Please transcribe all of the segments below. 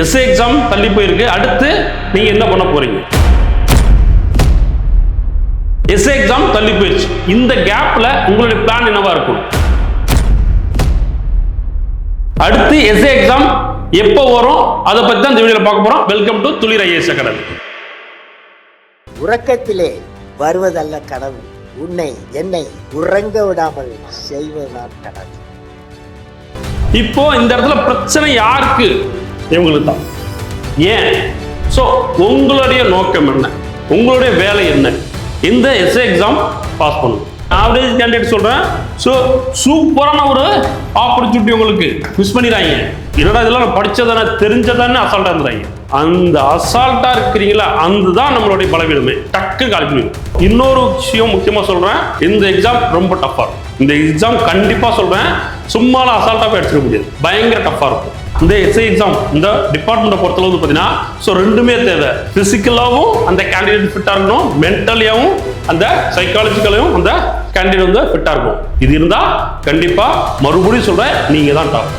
S A exam தள்ளி போயிருக்கு. அடுத்து நீங்க என்ன பண்ண போறீங்க? எஸ்ஏ எக்ஸாம் தள்ளி போயிடுச்சு. இந்த கேப்ல உங்களுடைய பிளான் என்னவா இருக்கும் அடுத்து எஸ்ஏ எக்ஸாம் எப்போ வரும்? அதை பத்தி தான் இந்த வீடியோல பார்க்க போறோம். Welcome to Thulir IAS academy. உறக்கத்திலே வருவதல்ல கனவு உன்னை என்னை உறங்க விடாமல் செய்வதுதான் கனவு இப்போ இந்த இடத்துல பிரச்சனை யாருக்கு? இவங்களுக்கு தான் ஏன்? ஸோ உங்களுடைய நோக்கம் என்ன? உங்களுடைய வேலை என்ன? இந்த எஸ்ஏ எக்ஸாம் பாஸ் பண்ணணும். ஆவரேஜ் கேண்டிடேட் சொல்கிறேன் ஸோ சூப்பரான ஒரு ஆப்பர்ச்சுனிட்டி உங்களுக்கு மிஸ் பண்ணிடுறாங்க என்னடா இதெல்லாம் நான் படிச்சதானே தெரிஞ்சதானே அசால்ட்டாக இருந்துறாங்க அந்த அசால்ட்டாக இருக்கிறீங்களா? அந்த தான் நம்மளுடைய பலவீனமே. டக்கு காலி இன்னொரு விஷயம் முக்கியமாக சொல்கிறேன் இந்த எக்ஸாம் ரொம்ப டஃப்பாக இருக்கும். இந்த எக்ஸாம் கண்டிப்பாக சொல்கிறேன் சும்மாலாம் அசால்ட்டாக போய் அடிச்சிட முடியாது. பயங்கர டஃப்பாக இருக்கும். இந்த எஸ்ஐ எக்ஸாம் இந்த டிபார்ட்மெண்ட்டை பொறுத்தளவு வந்து பார்த்தீங்கன்னா ஸோ ரெண்டுமே தேவை. ஃபிசிக்கலாகவும் அந்த கேண்டிடேட் ஃபிட்டாக இருக்கணும் மென்டலியாகவும் அந்த சைக்காலஜிக்கலையும் அந்த கேண்டிடேட் வந்து ஃபிட்டாக இருக்கும் இது இருந்தால் கண்டிப்பாக மறுபடியும் சொல்கிறேன் நீங்கள் தான் டாப்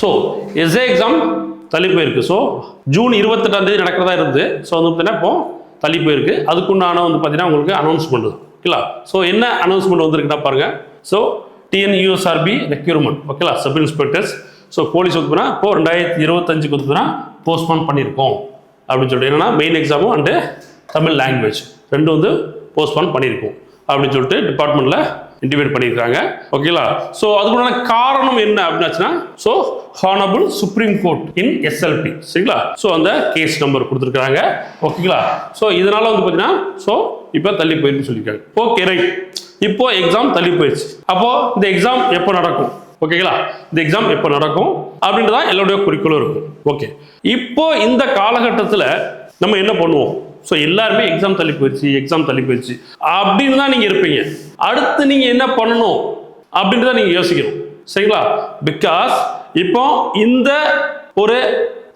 ஸோ எஸ்ஏ எக்ஸாம் தள்ளி போயிருக்கு. ஸோ ஜூன் இருபத்தெட்டாம் தேதி நடக்கிறதா இருந்து ஸோ வந்து பார்த்தீங்கன்னா இப்போ தள்ளி போயிருக்கு. அதுக்குண்டான வந்து பார்த்தீங்கன்னா உங்களுக்கு அனௌன்ஸ் பண்ணுது ஓகேலா? ஸோ என்ன அனௌன்ஸ்மெண்ட் வந்திருக்குன்னா பாருங்க. ஸோ டிஎன்யூஎஸ்ஆர்பி ரெக்யூர்மெண்ட் ஓகேலா? சப் இன்ஸ்பெக்டர்ஸ் ஸோ போலீஸ் வந்து இப்போ ரெண்டாயிரத்தி இருபத்தஞ்சுக்கு வந்து போஸ்ட்போன் பண்ணியிருக்கோம் அப்படின்னு சொல்லிட்டு. என்னன்னா மெயின் எக்ஸாமும் அண்டு தமிழ் லாங்குவேஜ் ரெண்டும் வந்து போஸ்ட்போன் பண்ணியிருக்கோம் அப்படின்னு சொல்லிட்டு டிபார்ட்மெண்ட்டில் இன்டிமேட் பண்ணியிருக்காங்க. ஓகேங்களா ஸோ அதுக்குண்டான காரணம் என்ன அப்படின்னாச்சுன்னா so honourable supreme court in SLP சரிங்களா? ஸோ அந்த கேஸ் நம்பர் கொடுத்துருக்காங்க ஓகேங்களா ஸோ இதனால வந்து பார்த்தீங்கன்னா ஸோ இப்போ தள்ளி போயிருன்னு சொல்லியிருக்காங்க. ஓகே ரைட் இப்போ எக்ஸாம் தள்ளி போயிடுச்சு. அப்போ இந்த எக்ஸாம் எப்போ நடக்கும்? ஓகேங்களா இந்த எக்ஸாம் எப்போ நடக்கும்? அப்படின்றதான் எல்லாருடைய குறிக்கோளும் இருக்கும் ஓகே இப்போ இந்த காலகட்டத்தில் நம்ம என்ன பண்ணுவோம்? ஸோ எல்லாருமே எக்ஸாம் தள்ளி போயிடுச்சு எக்ஸாம் தள்ளி போயிடுச்சு அப்படின்னு தான் நீங்கள் இருப்பீங்க. அடுத்து நீங்கள் என்ன பண்ணணும் அப்படின்றத நீங்கள் யோசிக்கணும். சரிங்களா? பிகாஸ் இப்போ இந்த ஒரு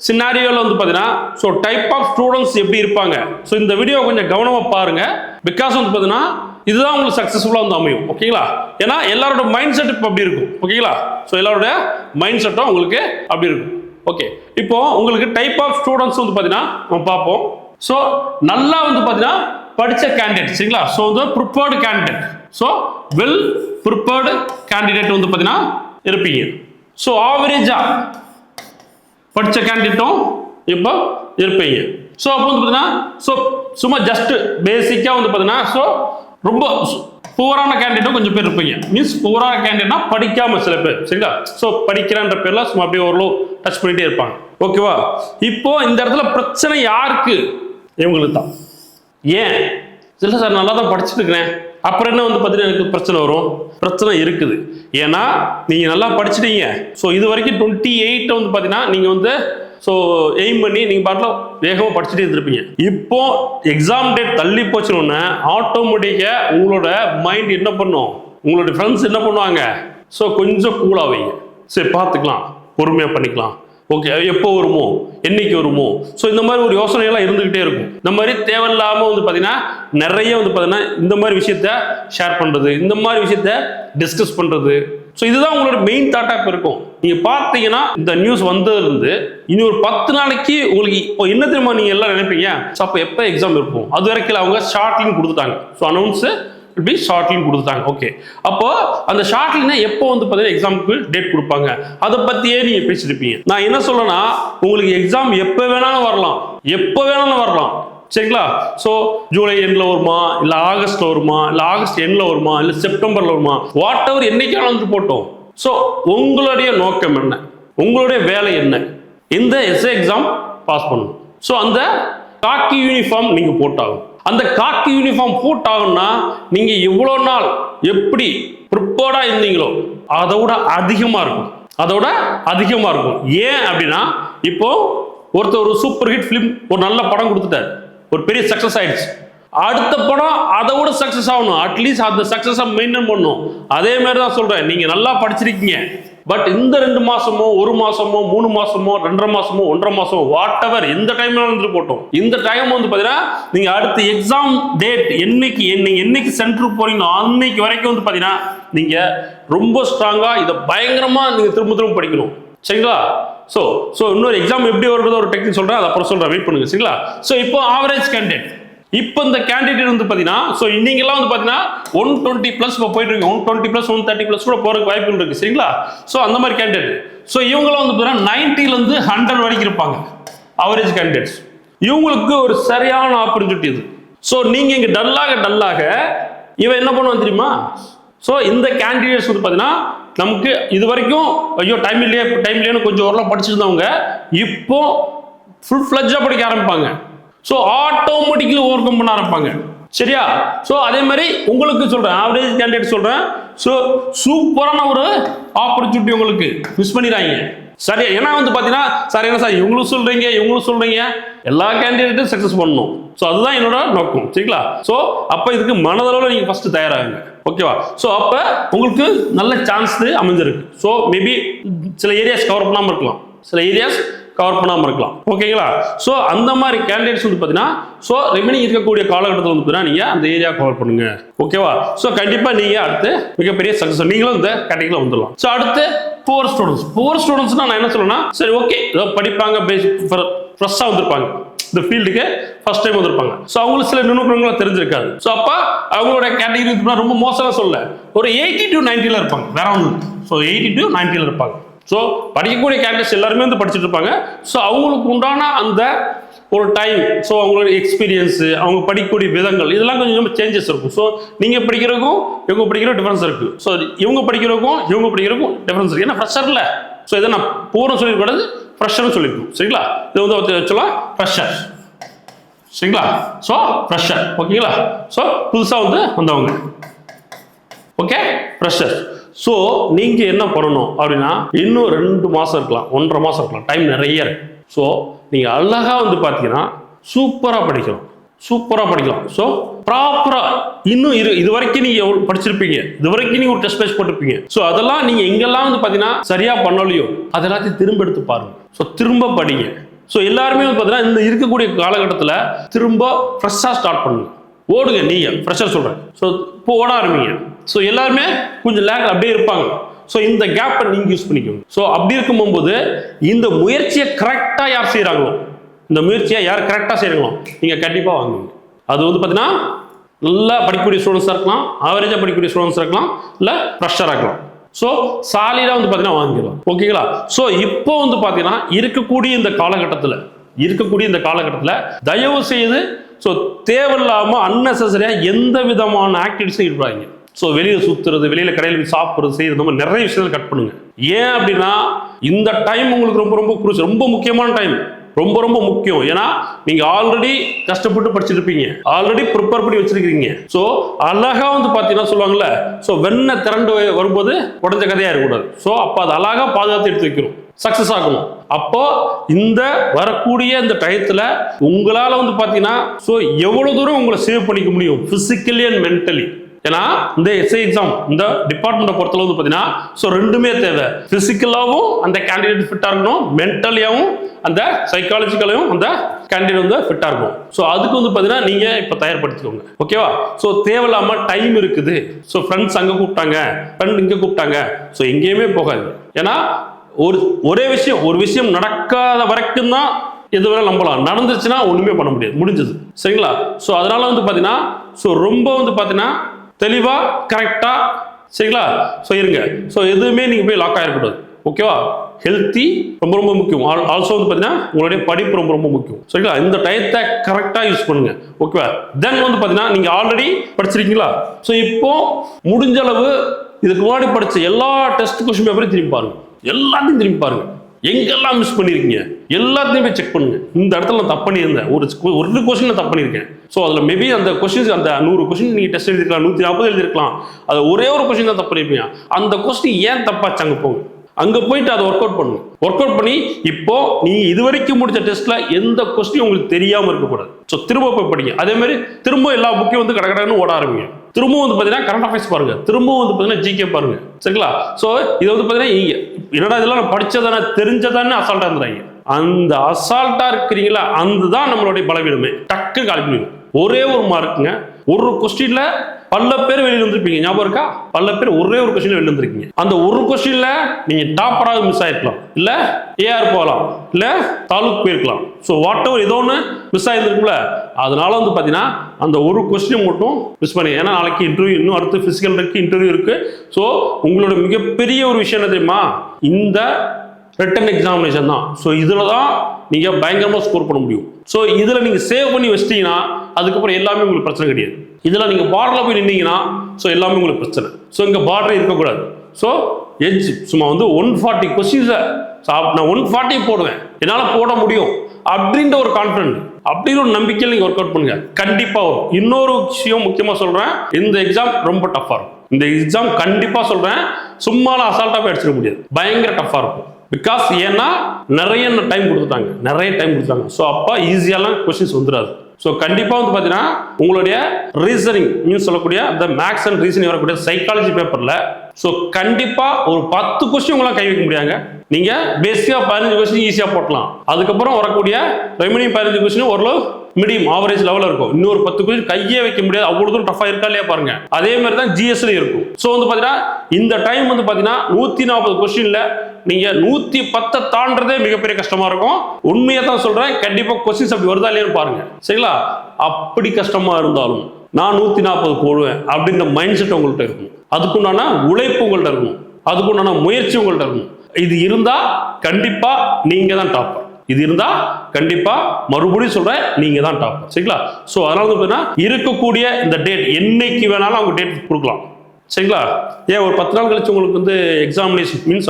சின்னாரியோவில் வந்து பார்த்தீங்கன்னா ஸோ டைப் ஆஃப் ஸ்டூடெண்ட்ஸ் எப்படி இருப்பாங்க? ஸோ இந்த வீடியோ கொஞ்சம் கவனமாக பாருங்கள் பிகாஸ் வந்து பார்த்தீங்கன்னா இதுதான் உங்களுக்கு சக்ஸஸ்ஃபுல்லாக வந்து அமையும். ஓகேங்களா ஏன்னா எல்லாரோட மைண்ட் செட் இப்போ அப்படி இருக்கும். ஓகேங்களா ஸோ எல்லாரோட மைண்ட் செட்டும் உங்களுக்கு அப்படி இருக்கும். ஓகே இப்போ உங்களுக்கு டைப் ஆஃப் ஸ்டூடெண்ட்ஸ் வந்து பார்த்தீங்கன்னா நம்ம பார்ப்போம். ஸோ நல்லா வந்து பார்த்தீங்கன்னா படித்த கேண்டிடேட் சரிங்களா? ஸோ வந்து prepared candidate so well prepared candidate வந்து பார்த்தீங்கன்னா இருப்பீங்க. ஸோ ஆவரேஜாக படித்த கேண்டிடேட்டும் இப்போ இருப்பீங்க. ஸோ அப்போ வந்து பார்த்தீங்கன்னா ஸோ சும்மா ஜஸ்ட் பேசிக்காக வந்து பார்த்தீங்கன்னா ஸோ ரொம்ப புவரான கேண்டிடேட்டும் கொஞ்சம் பேர் இருப்பீங்க. மீன்ஸ் புவரான கேண்டிடேட்னா படிக்காமல் சில பேர் சரிங்களா? ஸோ படிக்கிறான்ற பேரில் சும்மா அப்படியே ஓரளவு டச் பண்ணிகிட்டே இருப்பாங்க. ஓகேவா இப்போ இந்த இடத்துல பிரச்சனை யாருக்கு? இவங்களுக்கு தான். ஏன்? இல்லை சார் நல்லா தான் படிச்சுட்டு இருக்கிறேன் அப்புறம் என்ன வந்து பார்த்தீங்கன்னா எனக்கு பிரச்சனை வரும்? பிரச்சனை இருக்குது. ஏன்னா நீங்கள் நல்லா படிச்சிட்டீங்க. ஸோ இது வரைக்கும் டுவெண்ட்டி எயிட்டை வந்து பார்த்தீங்கன்னா நீங்கள் வந்து ஸோ எய்ம் பண்ணி நீங்கள் பாட்டில் வேகமாக படிச்சுட்டே இருந்திருப்பீங்க. இப்போ எக்ஸாம் டேட் தள்ளி போச்சுன்னு ஆட்டோமேட்டிக்காக உங்களோட மைண்ட் என்ன பண்ணும்? உங்களோட ஃப்ரெண்ட்ஸ் என்ன பண்ணுவாங்க? ஸோ கொஞ்சம் கூலாவீங்க சரி பார்த்துக்கலாம். பொறுமையாக பண்ணிக்கலாம். ஓகே எப்போ வருமோ? என்னைக்கு வருமோ? ஸோ இந்த மாதிரி ஒரு யோசனையெல்லாம் இருந்துகிட்டே இருக்கும். இந்த மாதிரி தேவையில்லாமல் வந்து பார்த்தீங்கன்னா நிறைய வந்து பார்த்தீங்கன்னா இந்த மாதிரி விஷயத்த ஷேர் பண்ணுறது இந்த மாதிரி விஷயத்த டிஸ்கஸ் பண்ணுறது ஸோ இதுதான் உங்களோட மெயின் தாட்டாக இப்போ இருக்கும். நீங்கள் பார்த்தீங்கன்னா இந்த நியூஸ் வந்ததுலேருந்து இனி ஒரு பத்து நாளைக்கு உங்களுக்கு இப்போ என்ன தெரியுமா நீங்கள் எல்லாம் நினைப்பீங்க? ஸோ அப்போ எப்போ எக்ஸாம் இருப்போம் அது வரைக்கும் அவங்க ஷார்ட்லிங் கொடுத்துட்டாங்க. ஸோ அனௌன்ஸு இப்படி ஷார்ட்லின் கொடுத்துட்டாங்க. ஓகே அப்போ அந்த ஷார்ட்லினா எப்போ வந்து பார்த்தீங்கன்னா எக்ஸாமுக்கு டேட் கொடுப்பாங்க. அதை பற்றியே நீங்கள் பேசியிருப்பீங்க. நான் என்ன சொல்லனா உங்களுக்கு எக்ஸாம் எப்போ வேணாலும் வரலாம். எப்போ வேணாலும் வரலாம். சரிங்களா? ஸோ ஜூலை எண்டில் வருமா? இல்லை ஆகஸ்ட்ல வருமா? இல்லை ஆகஸ்ட் எண்டில் வருமா? இல்லை செப்டம்பரில் வருமா? வாட் எவர் என்னைக்கான வந்து போட்டோம். ஸோ உங்களுடைய நோக்கம் என்ன? உங்களுடைய வேலை என்ன? இந்த எஸ்ஏ எக்ஸாம் பாஸ் பண்ணணும். ஸோ அந்த காக்கி யூனிஃபார்ம் நீங்கள் போட்டாகும் அந்த காக்கி யூனிஃபார்ம் போட்டாகணும்னா நீங்கள் இவ்வளோ நாள் எப்படி ப்ரிப்பேர்டா இருந்தீங்களோ அதோட அதிகமா அதிகமாக இருக்கும் அதோட அதிகமாக இருக்கும். ஏன் அப்படின்னா இப்போ ஒருத்தர் ஒரு சூப்பர் ஹிட் ஃபிலிம் ஒரு நல்ல படம் கொடுத்துட்டார். ஒரு பெரிய சக்ஸஸ் ஆயிடுச்சு. அடுத்த படம் அதை விட சக்ஸஸ் ஆகணும். அட்லீஸ்ட் அந்த சக்ஸஸை மெயின்டைன் பண்ணணும். அதே மாதிரி தான் சொல்கிறேன் நீங்கள் நல்லா படிச்சிருக்கீங்க. பட் இந்த ரெண்டு மாசமோ ஒரு மாசமோ மூணு மாசமோ ரெண்டரை மாசமோ ஒன்றரை மாசமோ வாட் எவர் எந்த டைம்ல வந்துட்டு போட்டோம். இந்த டைம் வந்து பார்த்தீங்கன்னா நீங்க அடுத்த எக்ஸாம் டேட் என்னைக்கு என்ன என்னைக்கு சென்டருக்கு போறீங்களோ அன்னைக்கு வரைக்கும் வந்து பார்த்தீங்கன்னா நீங்கள் ரொம்ப ஸ்ட்ராங்காக இதை பயங்கரமாக நீங்கள் திரும்ப திரும்ப படிக்கணும். சரிங்களா? ஸோ ஸோ இன்னொரு எக்ஸாம் எப்படி வருது ஒரு டெக்னிக் சொல்கிறேன் அது அப்புறம் சொல்கிறேன் வெயிட் பண்ணுங்க சரிங்களா? ஸோ இப்போ ஆவரேஜ் கேண்டிடேட் இப்போ இந்த கேண்டிடேட் வந்து பார்த்தீங்கன்னா ஸோ நீங்கள்லாம் வந்து பார்த்தீங்கன்னா ஒன் டுவெண்ட்டி ப்ளஸ் இப்போ போயிட்டு இருக்கு. One twenty plus one thirty plus கூட போகிறதுக்கு வாய்ப்புகள் இருக்குது சரிங்களா? ஸோ அந்த மாதிரி கேண்டிடேட் ஸோ இவங்களாம் வந்து பார்த்தீங்கன்னா நைன்ட்டிலேருந்து ஹண்ட்ரட் வரைக்கும் இருப்பாங்க. ஆவரேஜ் கேண்டிடேட்ஸ் இவங்களுக்கு ஒரு சரியான ஆப்பர்ச்சுனிட்டி இது. ஸோ நீங்கள் இங்கே டல்லாக டல்லாக இவன் என்ன பண்ணுவான் தெரியுமா? ஸோ இந்த கேண்டிடேட்ஸ் வந்து பார்த்தீங்கன்னா நமக்கு இது வரைக்கும் ஐயோ டைம் இல்லையே டைம் இல்லையான்னு கொஞ்சம் ஓரளவு படிச்சிருந்தவங்க இப்போ ஃபுல் ஃப்ளஜாக படிக்க ஆரம்பிப்பாங்க. ஸோ ஆட்டோமேட்டிக்கலி ஓவர் கம் பண்ண ஆரம்பிப்பாங்க. சரியா? ஸோ அதே மாதிரி உங்களுக்கு சொல்கிறேன் ஆவரேஜ் கேண்டிடேட் சொல்கிறேன் ஸோ சூப்பரான ஒரு ஆப்பர்ச்சுனிட்டி உங்களுக்கு மிஸ் பண்ணிடுறாங்க சரியா? ஏன்னா வந்து பார்த்தீங்கன்னா சார் என்ன சார் இவங்களும் சொல்கிறீங்க இவங்களும் சொல்கிறீங்க எல்லா கேண்டிடேட்டும் சக்ஸஸ் பண்ணணும். ஸோ அதுதான் என்னோட நோக்கம். சரிங்களா? ஸோ அப்போ இதுக்கு மனதளவில் நீங்கள் ஃபஸ்ட்டு தயாராகுங்க. ஓகேவா ஸோ அப்போ உங்களுக்கு நல்ல சான்ஸ் அமைஞ்சிருக்கு. ஸோ மேபி சில ஏரியாஸ் கவர் பண்ணாமல் இருக்கலாம். சில ஏரியாஸ் கவர் பண்ணாமல் இருக்கலாம். ஓகேங்களா ஸோ அந்த மாதிரி கேண்டிடேட்ஸ் வந்து பார்த்தீங்கன்னா ஸோ ரெமினிங் இருக்கக்கூடிய காலகட்டத்தில் வந்து பார்த்தீங்கன்னா நீங்கள் அந்த ஏரியா கவர் பண்ணுங்க. ஓகேவா ஸோ கண்டிப்பாக நீங்கள் அடுத்து மிகப்பெரிய சக்ஸஸ் நீங்களும் இந்த கேட்டகரியில் வந்துடலாம். ஸோ அடுத்து புவர் ஸ்டூடெண்ட்ஸ் புவர் ஸ்டூடெண்ட்ஸ்னால் நான் என்ன சொல்லணும்னா சரி ஓகே ஏதோ படிப்பாங்க ஃப்ரெஷ்ஷாக வந்திருப்பாங்க. இந்த ஃபீல்டுக்கு ஃபர்ஸ்ட் டைம் வந்திருப்பாங்க. ஸோ அவங்களுக்கு சில நுணுக்கங்களும் தெரிஞ்சிருக்காது. ஸோ அப்போ அவங்களோட கேட்டகரி ரொம்ப மோசமாக சொல்ல. ஒரு எயிட்டி டு நைன்ட்டியில் இருப்பாங்க. வேற ஒன்று ஸோ எயிட்டி டு நைன்ட்டியில் இருப்பாங்க. ஸோ படிக்கக்கூடிய கேண்டிடேட்ஸ் எல்லாருமே வந்து படிச்சுட்டு இருப்பாங்க. ஸோ அவங்களுக்கு உண்டான அந்த ஒரு டைம் ஸோ அவங்களோட எக்ஸ்பீரியன்ஸு அவங்க படிக்கக்கூடிய விதங்கள் இதெல்லாம் கொஞ்சம் சேஞ்சஸ் இருக்கும். ஸோ நீங்கள் படிக்கிறதுக்கும் இவங்க படிக்கிற டிஃப்ரென்ஸ் இருக்குது ஸோ இவங்க படிக்கிறதுக்கும் இவங்க படிக்கிறதுக்கும் டிஃப்ரென்ஸ் இருக்குது ஏன்னா ஃப்ரெஷரில் ஸோ இதை நான் பூரம் சொல்லியிருக்கூடாது ஃப்ரெஷர்னு சொல்லியிருக்கோம். சரிங்களா? இது வந்து ஆக்சுவலாக ஃப்ரெஷர் சரிங்களா? ஸோ ஃப்ரெஷர் ஓகேங்களா ஸோ புதுசாக வந்து வந்தவங்க. ஓகே ஃப்ரெஷர் ஸோ நீங்கள் என்ன பண்ணணும் அப்படின்னா இன்னும் ரெண்டு மாதம் இருக்கலாம் ஒன்றரை மாதம் இருக்கலாம். டைம் நிறைய இருக்கு. ஸோ நீங்கள் அழகாக வந்து பார்த்தீங்கன்னா சூப்பராக படிக்கலாம். சூப்பராக படிக்கலாம். ஸோ ப்ராப்பராக இன்னும் இரு இது வரைக்கும் நீங்கள் எவ்வளோ படிச்சிருப்பீங்க? இது வரைக்கும் நீங்கள் ஒரு டெஸ்ட் பேஸ் போட்டிருப்பீங்க. ஸோ அதெல்லாம் நீங்கள் எங்கெல்லாம் வந்து பார்த்தீங்கன்னா சரியாக பண்ணலையோ அது எல்லாத்தையும் திரும்ப எடுத்து பாருங்க. ஸோ திரும்ப படிங்க. ஸோ எல்லாருமே வந்து பார்த்தீங்கன்னா இந்த இருக்கக்கூடிய காலகட்டத்தில் திரும்ப ஃப்ரெஷ்ஷாக ஸ்டார்ட் பண்ணுங்க. ஓடுங்க நீங்கள் ஃப்ரெஷர் சொல்கிறேன் ஸோ இப்போ ஓட ஆரம்பிங்க. ஸோ எல்லாருமே கொஞ்சம் லேக் அப்படியே இருப்பாங்க. ஸோ இந்த கேப்பை நீங்கள் யூஸ் பண்ணிக்கோங்க. ஸோ அப்படி இருக்கும்போது இந்த முயற்சியை கரெக்டாக யார் செய்கிறாங்களோ இந்த முயற்சியை யார் கரெக்டாக செய்கிறாங்களோ நீங்கள் கண்டிப்பாக வாங்குவீங்க அது வந்து பார்த்தீங்கன்னா நல்லா படிக்கக்கூடிய ஸ்டூடெண்ட்ஸாக இருக்கலாம். ஆவரேஜாக படிக்கக்கூடிய ஸ்டூடெண்ட்ஸாக இருக்கலாம். இல்லை ஃப்ரெஷராக இருக்கலாம். ஸோ சாலிடாக வந்து பார்த்தீங்கன்னா வாங்கிடலாம். ஓகேங்களா ஸோ இப்போ வந்து பார்த்தீங்கன்னா இருக்கக்கூடிய இந்த காலகட்டத்தில் இருக்கக்கூடிய இந்த காலகட்டத்தில் தயவு செய்து ஸோ தேவையில்லாமல் அன்னெசரியாக எந்த விதமான ஆக்டிவிட்டிஸும் ஈடுபடாங்க ஸோ வெளியில் சுற்றுறது வெளியில் கடையில் போய் சாப்பிட்றது செய்யறது நம்ம மாதிரி நிறைய விஷயங்கள் கட் பண்ணுங்க. ஏன் அப்படின்னா இந்த டைம் உங்களுக்கு ரொம்ப ரொம்ப குருச்சு ரொம்ப முக்கியமான டைம் ரொம்ப ரொம்ப முக்கியம். ஏன்னா நீங்க ஆல்ரெடி கஷ்டப்பட்டு படிச்சிருப்பீங்க ஆல்ரெடி ப்ரிப்பேர் பண்ணி வச்சிருக்கீங்க ஸோ அழகா வந்து பார்த்தீங்கன்னா சொல்லுவாங்கல்ல ஸோ வெண்ணை திரண்டு வரும்போது உடஞ்ச கதையா இருக்கக்கூடாது. ஸோ அப்போ அது அழகா பாதுகாத்து எடுத்து வைக்கிறோம் சக்சஸ் ஆகணும் அப்போ இந்த வரக்கூடிய இந்த டயத்தில் உங்களால் வந்து பார்த்தீங்கன்னா ஸோ எவ்வளோ தூரம் உங்களை சேவ் பண்ணிக்க முடியும்? ஃபிசிக்கலி அண்ட் மென்டலி ஏன்னா இந்த எஸ்ஐ எக்ஸாம் இந்த டிபார்ட்மெண்ட்டை பொறுத்தளவு வந்து பார்த்தீங்கன்னா ஸோ ரெண்டுமே தேவை. ஃபிசிக்கலாகவும் அந்த கேண்டிடேட் ஃபிட்டாக இருக்கணும். மென்டலியாகவும் அந்த சைக்காலஜிக்கலையும் அந்த கேண்டிடேட் வந்து ஃபிட்டாக இருக்கும் ஸோ அதுக்கு வந்து பார்த்தீங்கன்னா நீங்கள் இப்போ தயார்படுத்திக்கோங்க. ஓகேவா ஸோ தேவையில்லாமல் டைம் இருக்குது. ஸோ ஃப்ரெண்ட்ஸ் அங்கே கூப்பிட்டாங்க. ஃப்ரெண்ட் இங்கே கூப்பிட்டாங்க. ஸோ எங்கேயுமே போகாது. ஏன்னா ஒரு ஒரே விஷயம் ஒரு விஷயம் நடக்காத வரைக்கும் தான் எது வேணாலும் நம்பலாம். நடந்துச்சுன்னா ஒன்றுமே பண்ண முடியாது. முடிஞ்சது. சரிங்களா? ஸோ அதனால வந்து பார்த்தீங்கன்னா ஸோ ரொம்ப வந்து பார்த்தீங்கன்னா தெளிவாக கரெக்டாக சரிங்களா? ஸோ இருங்க. ஸோ எதுவுமே நீங்கள் போய் லாக் ஆகிடக்கூடாது ஓகேவா ஹெல்த்தி ரொம்ப ரொம்ப முக்கியம். ஆல்சோ வந்து பார்த்தீங்கன்னா உங்களுடைய படிப்பு ரொம்ப ரொம்ப முக்கியம். சரிங்களா? இந்த டயத்தை கரெக்டாக யூஸ் பண்ணுங்க. ஓகேவா தென் வந்து பார்த்தீங்கன்னா நீங்கள் ஆல்ரெடி படிச்சிருக்கீங்களா? ஸோ இப்போ முடிஞ்ச அளவு இதுக்கு முன்னாடி படித்த எல்லா டெஸ்ட் கொஸ்டின் பேப்பரையும் திரும்பி பாருங்க. எல்லாத்தையும் திரும்பி பாருங்க. எங்கெல்லாம் மிஸ் பண்ணியிருக்கீங்க எல்லாத்தையும் போய் செக் பண்ணுங்க. இந்த இடத்துல நான் தப்பு பண்ணியிருந்தேன். ஒரு ஒரு கொஸ்டின் நான் தப்பு பண்ணியிருக்கேன். ஸோ அதில் மேபி அந்த கொஸ்டின்ஸ் அந்த நூறு கொஸ்டின் நீங்கள் டெஸ்ட் எழுதிருக்கலாம் நூற்றி நாற்பது எழுதிருக்கலாம் அது ஒரே ஒரு கொஸ்டின் தான் தப்பு பண்ணியிருப்பீங்க அந்த கொஸ்டின் ஏன் தப்பாச்சு? அங்கே போங்க. அங்கே போயிட்டு அதை ஒர்க் அவுட் பண்ணுங்க. ஒர்க் அவுட் பண்ணி இப்போ நீங்கள் இது வரைக்கும் முடிச்ச டெஸ்ட்ல எந்த கொஸ்டின் உங்களுக்கு தெரியாமல் இருக்கக்கூடாது. ஸோ திரும்ப போய் படிங்க. அதே மாதிரி திரும்ப எல்லா புக்கையும் வந்து கடகடன்னு ஓட ஆரம்பிங்க. திரும்பவும் வந்து பார்த்தீங்கன்னா கரண்ட் அஃபேர்ஸ் பாருங்க. திரும்பவும் வந்து பார்த்தீங்கன்னா ஜிகே பாருங்க. சரிங்களா? ஸோ இது வந்து பார்த்தீங்கன்னா என்னடா இதெல்லாம் நான் படிச்சதானே தெரிஞ்சதானே அசால்ட்டாக இருந்துறாங்க. அந்த அசால்ட்டாக இருக்கிறீங்களா? அந்த தான் நம்மளுடைய பலவீனமே. டக்கு காலி ஒரே ஒரு மார்க்குங்க. ஒரு கொஸ்டின்ல பல பேர் வெளியில் வந்திருப்பீங்க. ஞாபகம் இருக்கா? பல பேர் ஒரே ஒரு கொஸ்டின்ல வெளியில் வந்திருக்கீங்க. அந்த ஒரு கொஸ்டின்ல நீங்க டாப்பராக மிஸ் ஆயிருக்கலாம். இல்ல ஏஆர் போகலாம். இல்ல தாலுக் போயிருக்கலாம். ஸோ வாட் எவர் ஏதோ ஒன்று மிஸ் ஆயிருந்துருக்கும்ல. அதனால வந்து பார்த்தீங்கன்னா அந்த ஒரு கொஸ்டின் மட்டும் மிஸ் பண்ணி ஏன்னா நாளைக்கு இன்டர்வியூ இன்னும் அடுத்து ஃபிசிக்கல் இருக்கு இன்டர்வியூ இருக்கு. ஸோ உங்களோட மிகப்பெரிய ஒரு விஷயம் என்ன தெரியுமா? இந்த ரிட்டன் எக்ஸாமினேஷன் தான். ஸோ இதில் தான் நீங்கள் பயங்கரமாக ஸ்கோர் பண்ண முடியும். ஸோ இதில் நீங்கள் சேவ் பண்ணி வச்சிட்டீங்கன்னா அதுக்கப்புறம் எல்லாமே உங்களுக்கு பிரச்சனை கிடையாது. இதில் நீங்கள் பார்டரில் போய் நின்னீங்கன்னா ஸோ எல்லாமே உங்களுக்கு பிரச்சனை. ஸோ இங்கே பார்டரே இருக்கக்கூடாது. ஸோ எஜ் சும்மா வந்து ஒன் ஃபார்ட்டி கொஸ்டின்ஸை நான் ஒன் ஃபார்ட்டி போடுவேன். என்னால் போட முடியும். அப்படின்ற ஒரு கான்ஃபிடென்ட் அப்படின்னு ஒரு நம்பிக்கையில் நீங்கள் ஒர்க் அவுட் பண்ணுங்க. கண்டிப்பாக வரும். இன்னொரு விஷயம் முக்கியமாக சொல்கிறேன் இந்த எக்ஸாம் ரொம்ப டஃப்பாக இருக்கும். இந்த எக்ஸாம் கண்டிப்பாக சொல்கிறேன் சும்மாலாம் அசால்ட்டாக போய் அடிச்சிட முடியாது. பயங்கர டஃப்பாக இருக்கும். பிகாஸ் ஏன்னா நிறைய டைம் கொடுத்துட்டாங்க. நிறைய டைம் கொடுத்தாங்க ஸோ அப்போ ஈஸியாலாம் கொஸ்டின்ஸ் வந்துடாது ஸோ கண்டிப்பாக வந்து பார்த்தீங்கன்னா உங்களுடைய ரீசனிங் மீன்ஸ் சொல்லக்கூடிய அந்த மேக்ஸ் அண்ட் ரீசனிங் வரக்கூடிய சைக்காலஜி பேப்பரில் ஸோ கண்டிப்பாக ஒரு பத்து கொஸ்டின் உங்களால் கை வைக்க முடியாங்க நீங்கள் பேசிக்காக பதினஞ்சு கொஸ்டின் ஈஸியாக போட்டலாம். அதுக்கப்புறம் வரக்கூடிய ரெமினிங் பதினஞ்சு கொஸ்டின் ஓரளவு மீடியம் ஆவரேஜ் லெவலில் இருக்கும். இன்னொரு பத்து கொஸ்டின் கையே வைக்க முடியாது. அவ்வளோ தூரம் டஃபாக இருக்கா இல்லையா பாருங்க. அதே மாதிரி தான் ஜிஎஸ்லையும் இருக்கும். ஸோ வந்து பார்த்தீங்கன்னா இந்த டைம் வந்து பார்த்தீங்கன்னா நூற்றி நாற்பது கொஸ்டினில் நீங்கள் நூற்றி பத்தை தாண்டதே மிகப்பெரிய கஷ்டமாக இருக்கும். உண்மையை தான் சொல்கிறேன் கண்டிப்பாக கொஸ்டின்ஸ் அப்படி வருதா இல்லையான்னு பாருங்க. சரிங்களா? அப்படி கஷ்டமாக இருந்தாலும் நான் நூற்றி நாற்பது போடுவேன் அப்படின்ற மைண்ட் செட் உங்கள்கிட்ட இருக்கும். அதுக்குண்டான உழைப்பு உங்கள்கிட்ட இருக்கும். அதுக்குண்டான முயற்சி உங்கள்கிட்ட இருக்கும். இது இருந்தால் கண்டிப்பாக நீங்கள் தான் டாப்பர் இது இருந்தா கண்டிப்பா மறுபடியும் சொல்றேன் நீங்க தான் டாப்பர் சரிங்களா? ஸோ அதனால வந்து பார்த்தீங்கன்னா இருக்கக்கூடிய இந்த டேட் என்னைக்கு வேணாலும் அவங்க டேட் கொடுக்கலாம். சரிங்களா? ஏன் ஒரு பத்து நாள் கழிச்சு உங்களுக்கு வந்து எக்ஸாமினேஷன் மீன்ஸ்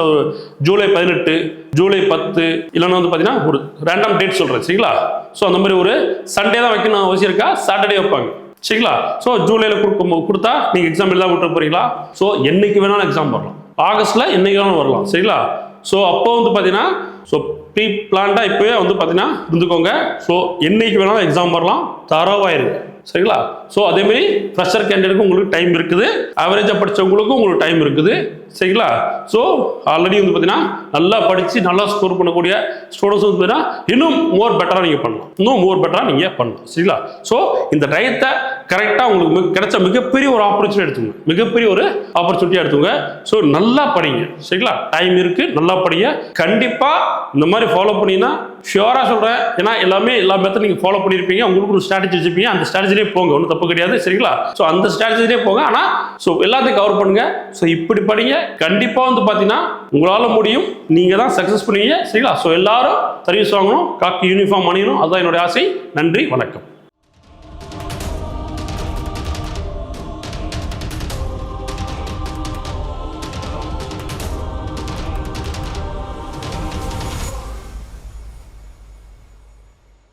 ஜூலை பதினெட்டு ஜூலை பத்து இல்லைன்னா வந்து பார்த்தீங்கன்னா ஒரு ரேண்டம் டேட் சொல்கிறேன் சரிங்களா? ஸோ அந்த மாதிரி ஒரு சண்டே தான் வைக்கணும் அவசியம் இருக்கா? சாட்டர்டே வைப்பாங்க சரிங்களா? ஸோ ஜூலையில் கொடுக்கும் கொடுத்தா நீங்கள் எக்ஸாம் எழுதாம விட்டு போறீங்களா? ஸோ என்னைக்கு வேணாலும் எக்ஸாம் வரலாம். ஆகஸ்ட்ல என்னைக்கு வேணாலும் வரலாம் சரிங்களா? ஸோ அப்போ வந்து பார்த்தீங்கன்னா ஸோ ப்ரீ பிளான்டாக இப்போவே வந்து பார்த்தீங்கன்னா இருந்துக்கோங்க. ஸோ என்னைக்கு வேணாலும் எக்ஸாம் வரலாம் தரவாயிருங்க சரிங்களா? ஸோ அதேமாரி ஃப்ரெஷர் கேண்டிடேட்டுக்கு உங்களுக்கு டைம் இருக்குது. ஆவரேஜாக படித்தவங்களுக்கும் உங்களுக்கு டைம் இருக்குது. சரிங்களா? ஸோ ஆல்ரெடி வந்து பார்த்தீங்கன்னா நல்லா படித்து நல்லா ஸ்கோர் பண்ணக்கூடிய ஸ்டூடெண்ட்ஸ் வந்து பார்த்தீங்கன்னா இன்னும் மோர் பெட்டராக நீங்கள் பண்ணலாம். இன்னும் மோர் பெட்டராக நீங்கள் பண்ணலாம். சரிங்களா? ஸோ இந்த டயத்தை கரெக்டாக உங்களுக்கு மிக- கிடைச்ச மிகப்பெரிய ஒரு ஆப்பர்ச்சுனிட்டி எடுத்துங்க மிகப்பெரிய ஒரு ஆப்பர்ச்சுனிட்டி எடுத்துங்க ஸோ நல்லா படிங்க. சரிங்களா? டைம் இருக்குது நல்லா படிங்க. கண்டிப்பாக இந்த மாதிரி ஃபாலோ பண்ணீங்கன்னா ஷியோராக சொல்கிறேன் ஏன்னா எல்லாமே எல்லா மெத்தட் நீங்கள் ஃபாலோ பண்ணியிருப்பீங்க. உங்களுக்கு ஒரு ஸ்ட்ராட்டஜி வச்சுருப்பீங்க. அந்த ஸ்ட்ராட்டஜிலே போங்க. ஒன்றும் தப்பு கிடையாது சரிங்களா? ஸோ அந்த ஸ்ட்ராட்டஜிலே போங்க. ஆனால் ஸோ எல்லாத்தையும் கவர் பண்ணுங்க. ஸோ இப்படி படிங்க. கண்டிப்பாக வந்து பார்த்தீங்கன்னா உங்களால் முடியும். நீங்கள் தான் சக்ஸஸ் பண்ணுவீங்க சரிங்களா? ஸோ எல்லாரும் சர்வீஸ் வாங்கணும் காக்கி யூனிஃபார்ம் அணியணும். அதுதான் என்னுடைய ஆசை. நன்றி வணக்கம்.